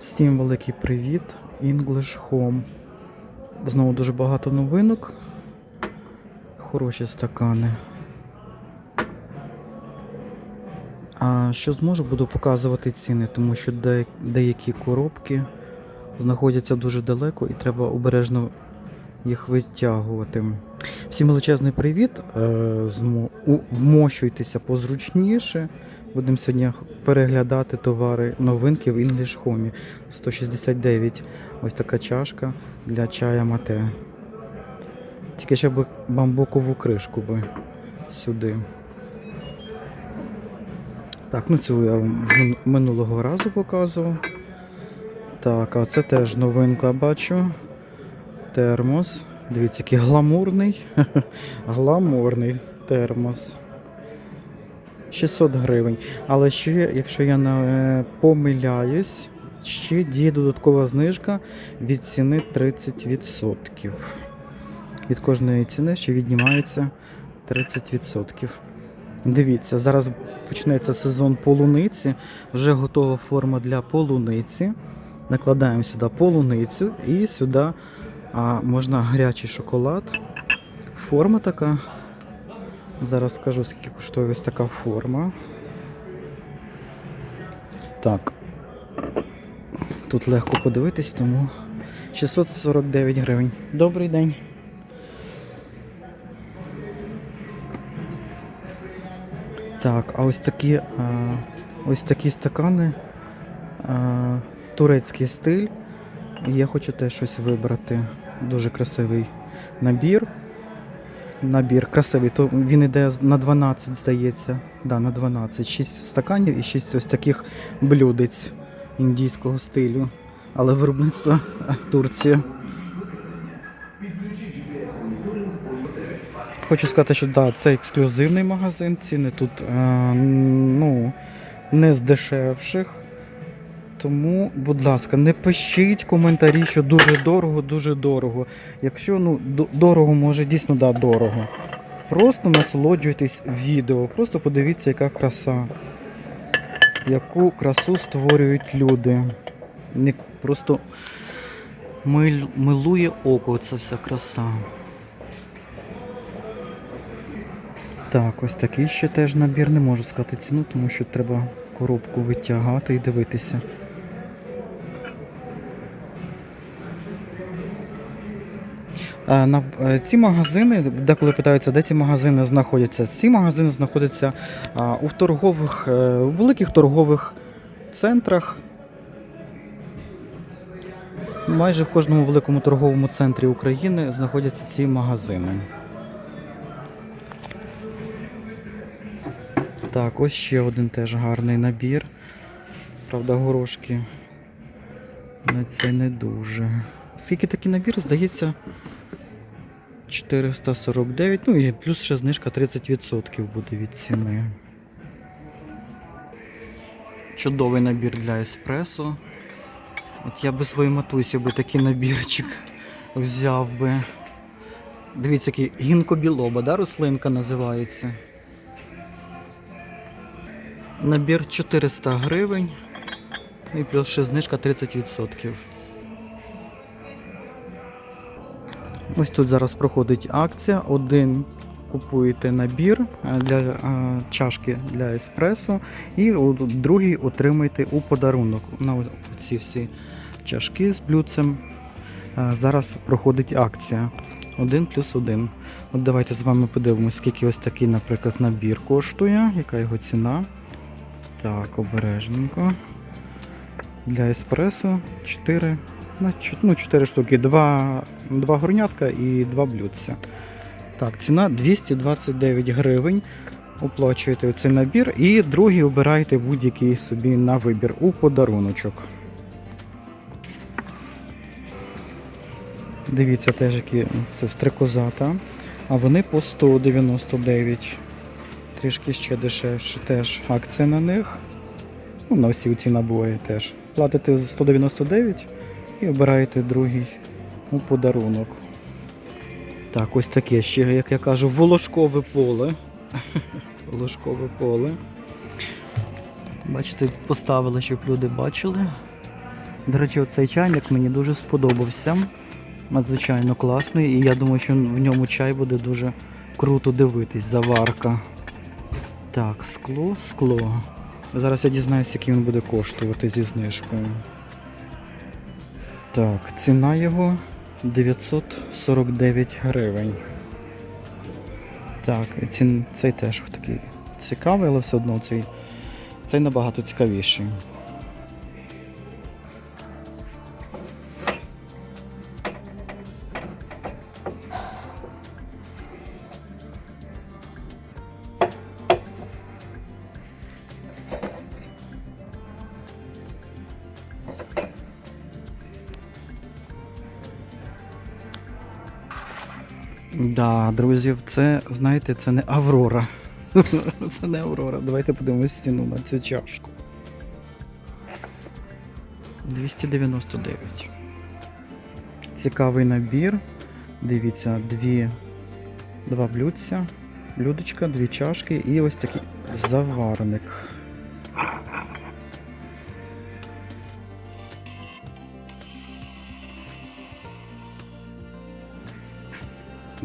Всім великий привіт, English Home. Знову дуже багато новинок. Хороші стакани. А що зможу, буду показувати ціни, тому що деякі коробки знаходяться дуже далеко і треба обережно їх витягувати. Всім величезний привіт. Е, Вмощуйтеся позручніше. Будемо сьогодні переглядати товари новинки в English Home. 169. Ось така чашка для чая мате. Тільки ще б бамбукову кришку би сюди. Так, ну цю я вам минулого разу показував. Так, а це теж новинка бачу. Термос. Дивіться, який гламурний. гламурний термос. 600 гривень. Але ще, якщо я не помиляюсь, ще діє додаткова знижка від ціни 30%. Від кожної ціни ще віднімається 30%. Дивіться, зараз почнеться сезон полуниці. Вже готова форма для полуниці. Накладаємо сюди полуницю і сюди а, можна гарячий шоколад. Форма така. Зараз скажу, скільки коштує ось така форма. Так. Тут легко подивитись, тому 649 гривень. Добрий день. Так, а ось такі, а, ось такі стакани. А, турецький стиль. Я хочу теж щось вибрати. Дуже красивий набір. Набір красивий. То він іде на 12, здається. Да, на 12. 6 стаканів і 6 ось таких блюдець індійського стилю. Але виробництво Турція. Хочу сказати, що да, це ексклюзивний магазин. Ціни тут е, ну, не з дешевших. Тому, будь ласка, не пишіть коментарі, що дуже дорого, дуже дорого. Якщо ну, дорого, може дійсно да, дорого. Просто насолоджуйтесь відео, просто подивіться, яка краса. Яку красу створюють люди. Не просто мил, милує око ця вся краса. Так, ось такий ще теж набір. Не можу сказати ціну, тому що треба коробку витягати і дивитися. Е, На, е, ці магазини, деколи питаються, де ці магазини знаходяться. Ці магазини знаходяться у торгових, е, у великих торгових центрах. Майже в кожному великому торговому центрі України знаходяться ці магазини. Так, ось ще один теж гарний набір. Правда, горошки. На це не дуже. Скільки такий набір? Здається, 449. Ну і плюс ще знижка 30% буде від ціни. Чудовий набір для еспресо. От я би своїй матусі би такий набірчик взяв би. Дивіться, який гінкобілоба, да, рослинка називається. Набір 400 гривень. І плюс ще знижка 30%. Ось тут зараз проходить акція. Один купуєте набір е, для е, чашки для еспресо, і другий отримаєте у подарунок. На ці всі чашки з блюдцем. Е, Зараз проходить акція. Один плюс один. От давайте з вами подивимося, скільки ось такий, наприклад, набір коштує, яка його ціна. Так, обережненько. Для еспресо 4, ну, 4 штуки, 2, 2 горнятка і 2 блюдця. Так, ціна 229 гривень. Оплачуєте цей набір і другий обираєте будь-який собі на вибір у подаруночок. Дивіться теж, які це стрекозата. А вони по 199. Трішки ще дешевше теж акція на них. Ну, на всі ці набої теж. Платите за 199 і обираєте другий у подарунок. Так, ось таке ще, як я кажу, волошкове поле. волошкове поле. Бачите, поставили, щоб люди бачили. До речі, цей чайник мені дуже сподобався. Надзвичайно класний, і я думаю, що в ньому чай буде дуже круто дивитись, заварка. Так, скло, скло. Зараз я дізнаюся, який він буде коштувати зі знижкою. Так, ціна його 949 гривень. Так, цей теж такий цікавий, але все одно цей, цей набагато цікавіший. Да, друзі, це, знаєте, це не Аврора. Це не Аврора. Давайте подивимось ціну на цю чашку. 299. Цікавий набір. Дивіться, дві, два блюдця, блюдечка, дві чашки і ось такий заварник.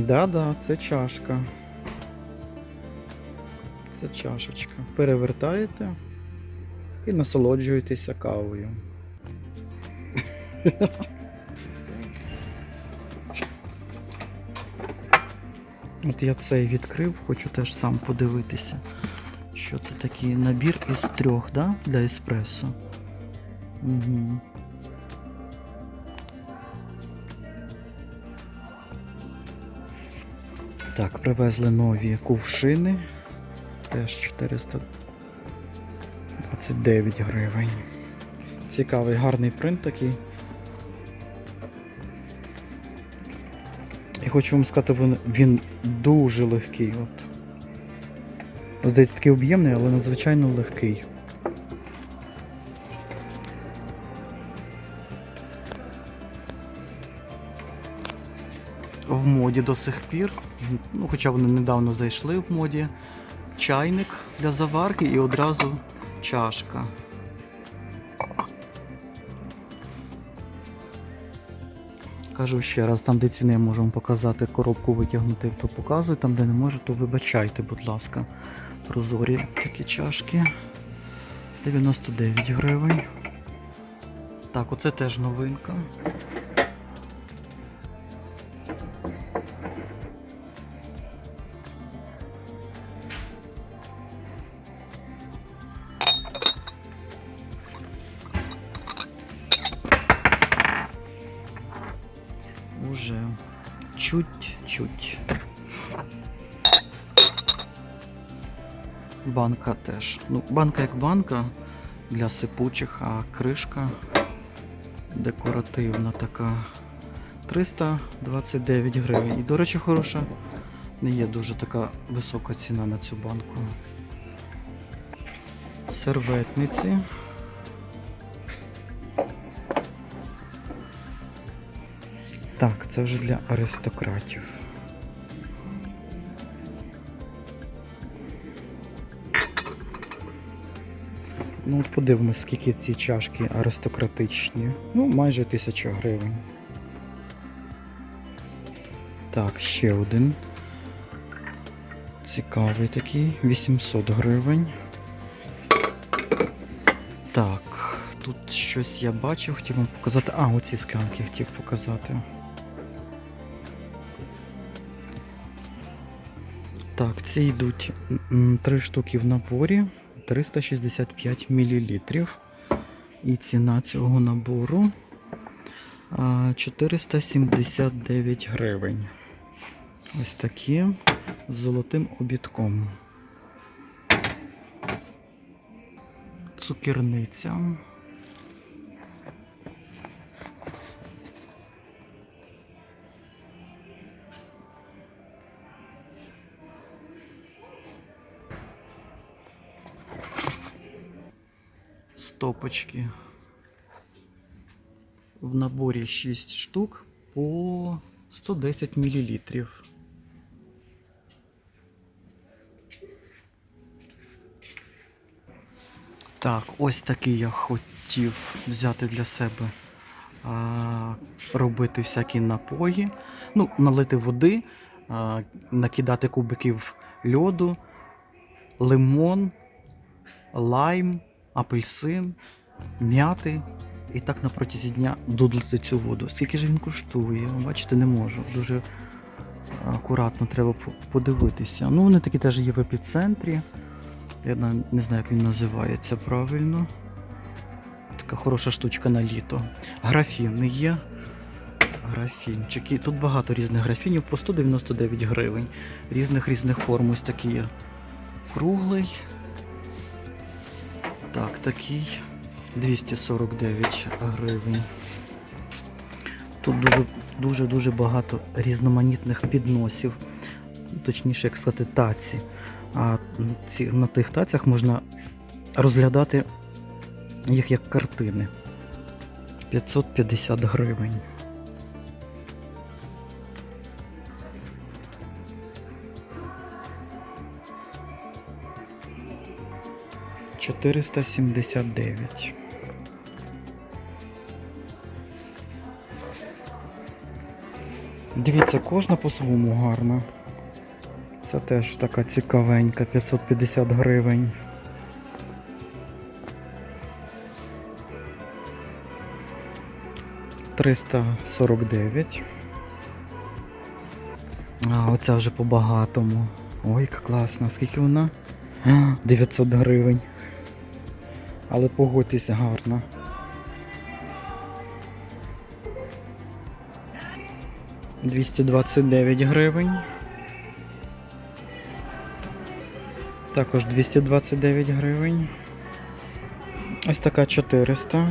Да-да, це чашка. Це чашечка. Перевертаєте і насолоджуєтеся кавою. От я цей відкрив, хочу теж сам подивитися, що це такий набір із трьох, да? Для еспресо. Угу. Так, привезли нові кувшини. Теж 429 гривень. Цікавий, гарний принт такий. І хочу вам сказати, він, він дуже легкий. От. Здається, такий об'ємний, але надзвичайно легкий. в моді до сих пір. Ну, хоча вони недавно зайшли в моді. Чайник для заварки і одразу чашка. Кажу ще раз, там де ціни можемо показати, коробку витягнути, то показую, там де не можу, то вибачайте, будь ласка. Прозорі такі чашки. 99 гривень. Так, оце теж новинка. Чуть-чуть. Банка теж. Ну, банка як банка для сипучих, а кришка декоративна така. 329 гривень. І, до речі, хороша. Не є дуже така висока ціна на цю банку. Серветниці. Так, це вже для аристократів. Ну, подивимось, скільки ці чашки аристократичні. Ну, майже тисяча гривень. Так, ще один. Цікавий такий, 800 гривень. Так, тут щось я бачив, хотів вам показати. А, оці склянки хотів показати. Так, ці йдуть три штуки в наборі, 365 мл. І ціна цього набору 479 гривень. Ось такі з золотим обідком. Цукерниця. Стопочки. В наборі 6 штук по 110 мл. Так, ось такий я хотів взяти для себе а, робити всякі напої, ну, налити води, а, накидати кубиків льоду, лимон, лайм, апельсин, м'яти. І так на протязі дня дудлити цю воду. Скільки ж він коштує? Бачите, не можу. Дуже акуратно треба подивитися. Ну, вони такі теж є в епіцентрі. Я не знаю, як він називається правильно. Така хороша штучка на літо. Графіни є. Графінчики. Тут багато різних графінів по 199 гривень. Різних різних форм. Ось такий є круглий. Так, такий 249 гривень. Тут дуже дуже дуже багато різноманітних підносів. Точніше, як сказати, таці. А ці, на тих тацях можна розглядати їх як картини. 550 гривень. Чотириста сімдесят дев'ять. Дивіться, кожна по-своєму гарна. Це теж така цікавенька, 550 гривень. Триста сорок дев'ять. А, оця вже по-багатому. Ой, яка класна. Скільки вона? 900 гривень. Але погодьтесь гарно. Двісті двадцять дев'ять гривень. Також 229 гривень. Ось така 400.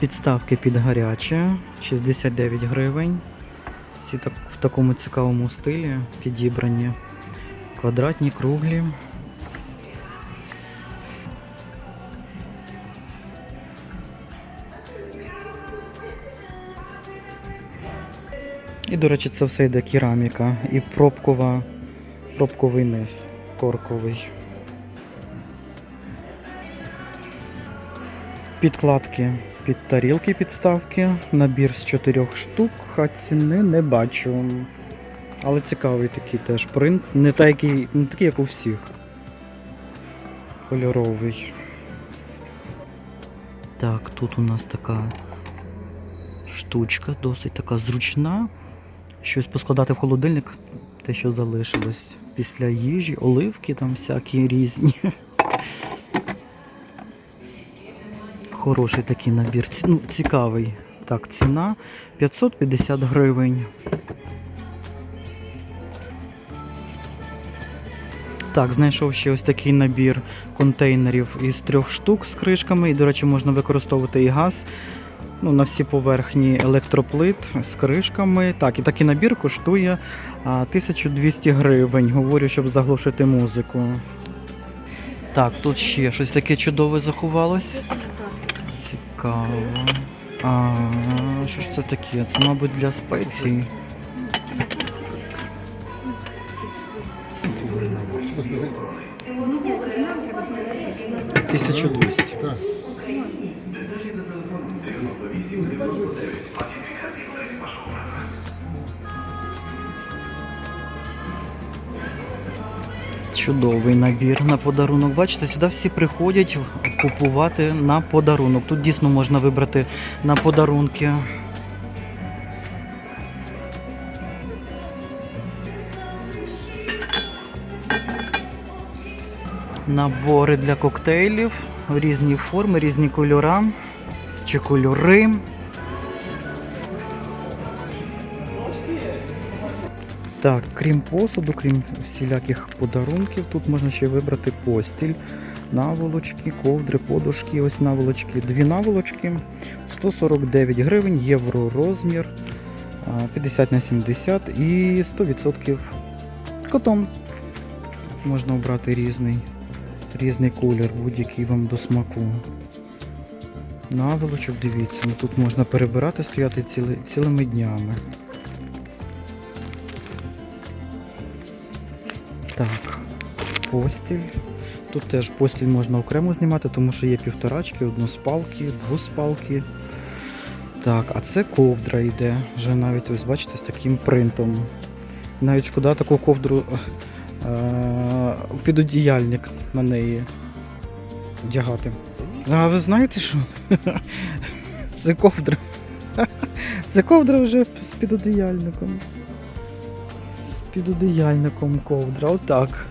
Підставки під гаряче 69 гривень. Всі так, в такому цікавому стилі підібрані. Квадратні, круглі. І, до речі, це все йде кераміка і пробкова, пробковий низ, корковий. Підкладки під тарілки підставки. Набір з чотирьох штук, а ціни не бачу. Але цікавий такий теж принт. Не такий, не такий, як у всіх. Кольоровий. Так, тут у нас така штучка, досить така зручна. Щось поскладати в холодильник, те, що залишилось після їжі, оливки там всякі різні. Хороший такий набір. Ну, цікавий. Так, ціна 550 гривень. Так, знайшов ще ось такий набір контейнерів із трьох штук з кришками. І, до речі, можна використовувати і газ ну, на всі поверхні електроплит з кришками. Так, і такий набір коштує 1200 гривень. Говорю, щоб заглушити музику. Так, тут ще щось таке чудове заховалось. Цікаво. А, що ж це таке? Це, мабуть, для спецій. Тисячу двісті. Так. Чудовий набір на подарунок. Бачите, сюди всі приходять купувати на подарунок. Тут дійсно можна вибрати на подарунки. Набори для коктейлів, різні форми, різні кольори чи кольори. Так, крім посуду, крім всіляких подарунків, тут можна ще вибрати постіль, наволочки, ковдри, подушки, ось наволочки. Дві наволочки, 149 гривень, євро розмір, 50 на 70 і 100% котон. Можна обрати різний, різний колір, будь-який вам до смаку. Наволочок, дивіться, ну тут можна перебирати, стояти ціли, цілими днями. Так, постіль. Тут теж постіль можна окремо знімати, тому що є півторачки, односпалки, двоспалки. Так, а це ковдра йде. Вже навіть ось бачите з таким принтом. Навіть шкода таку ковдру е- підодіяльник на неї вдягати. А ви знаєте що? Це ковдра. Це ковдра вже з підодіяльником. З підодіяльником ковдра. Отак.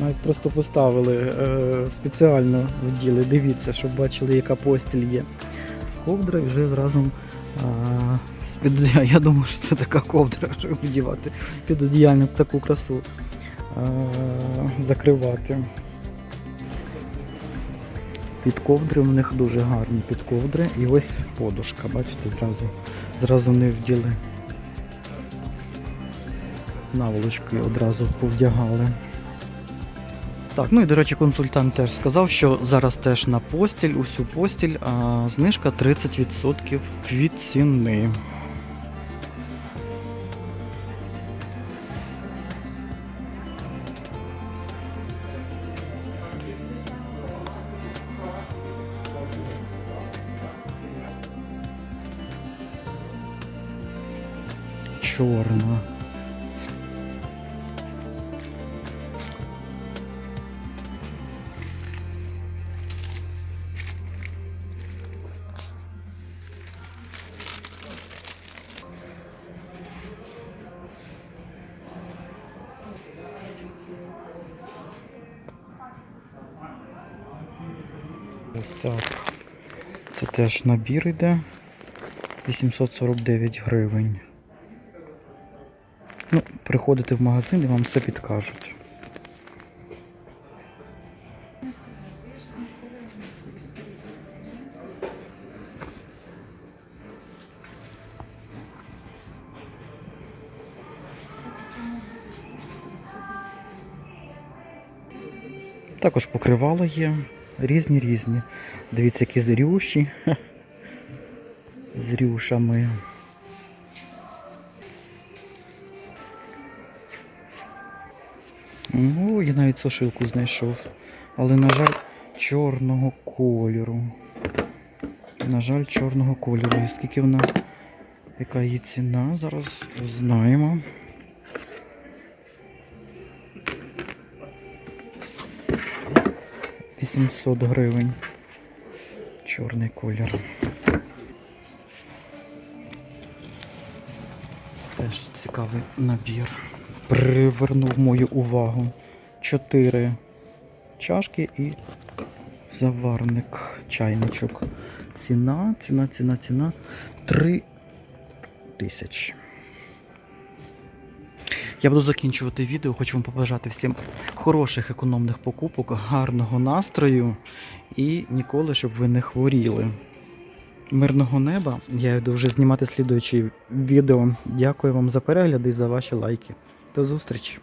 Навіть просто поставили е, спеціально вділи. Дивіться, щоб бачили, яка постіль є. Ковдра і вже разом а, з підодіяльником. Я думаю, що це така ковдра, щоб вдівати підодіяльник таку красу а, закривати. Підковдри в них дуже гарні підковдри. І ось подушка, бачите, зразу, зразу не вділи. Наволочки одразу повдягали. Так, ну і до речі, консультант теж сказав, що зараз теж на постіль, усю постіль, а знижка 30% від ціни. Чорна. Ось так. Це теж набір іде. 849 гривень. Ну, приходите в магазин і вам все підкажуть. Також покривало є. Різні різні. Дивіться, які зрюші. З рюшами. Ну, я навіть сушилку знайшов. Але, на жаль, чорного кольору. На жаль, чорного кольору. І скільки вона, яка її ціна, зараз знаємо. Вісімсот гривень. Чорний колір. Теж цікавий набір. Привернув мою увагу. Чотири чашки і заварник, чайничок. Ціна, ціна, ціна, ціна. Три тисячі. Я буду закінчувати відео. Хочу вам побажати всім хороших економних покупок, гарного настрою і ніколи, щоб ви не хворіли. Мирного неба. Я йду вже знімати слідуючі відео. Дякую вам за перегляди і за ваші лайки. До зустрічі!